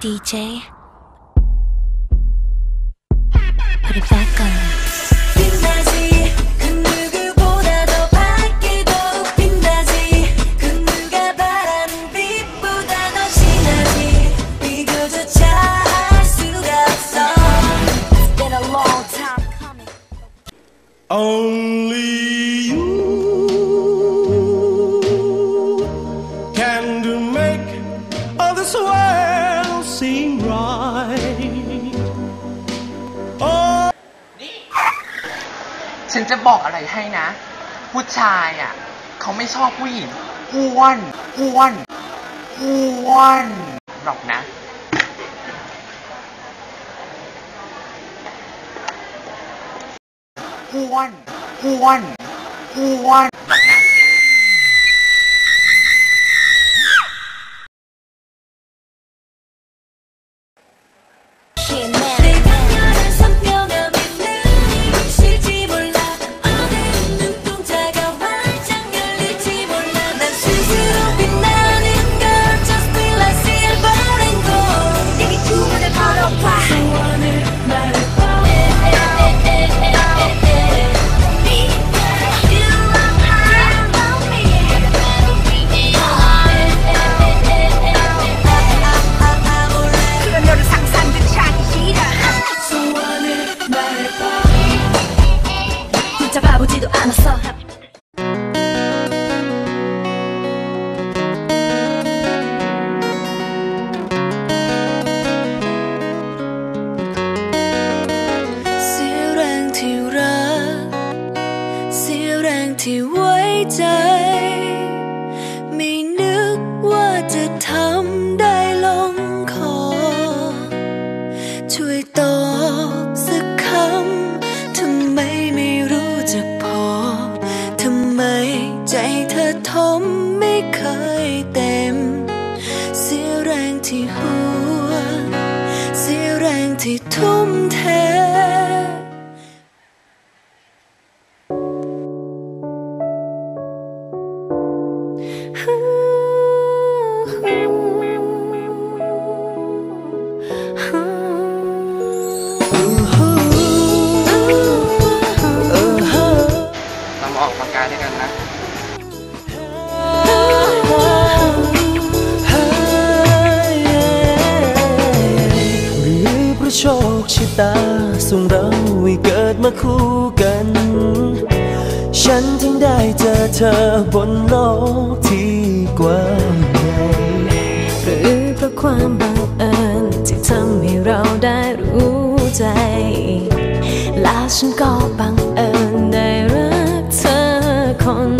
DJ. Put it back on. 빛 ฉันจะบอกอะไรให้นะ ผู้ชายอะ เขาไม่ชอบผู้หญิงอ้วนอ้วนอ้วนหรอกนะ อ้วนอ้วนอ้วนหรอนะเน 붙잡아보지도 않았어เสียแรงที่รัก เสียแรงที่ไว้ใจ ไม่นึกว่าจะทำได้ลงคอ ช่วยตอ ใจเธอทมไม่เคยเต็ม เสียแรงที่หัว เสียแรงที่ทุ่มเทเรามาออกกำลังกายด้วยกันนะ โชคชะตาส่งเราให้เกิดมาคู่กัน ฉันถึงได้เจอเธอบนโลกที่กว้างใหญ่หรือเพราะความบังเอิญที่ทำให้เราได้รู้ใจ แล้ฉันก็บังเอิญได้รักเธอคน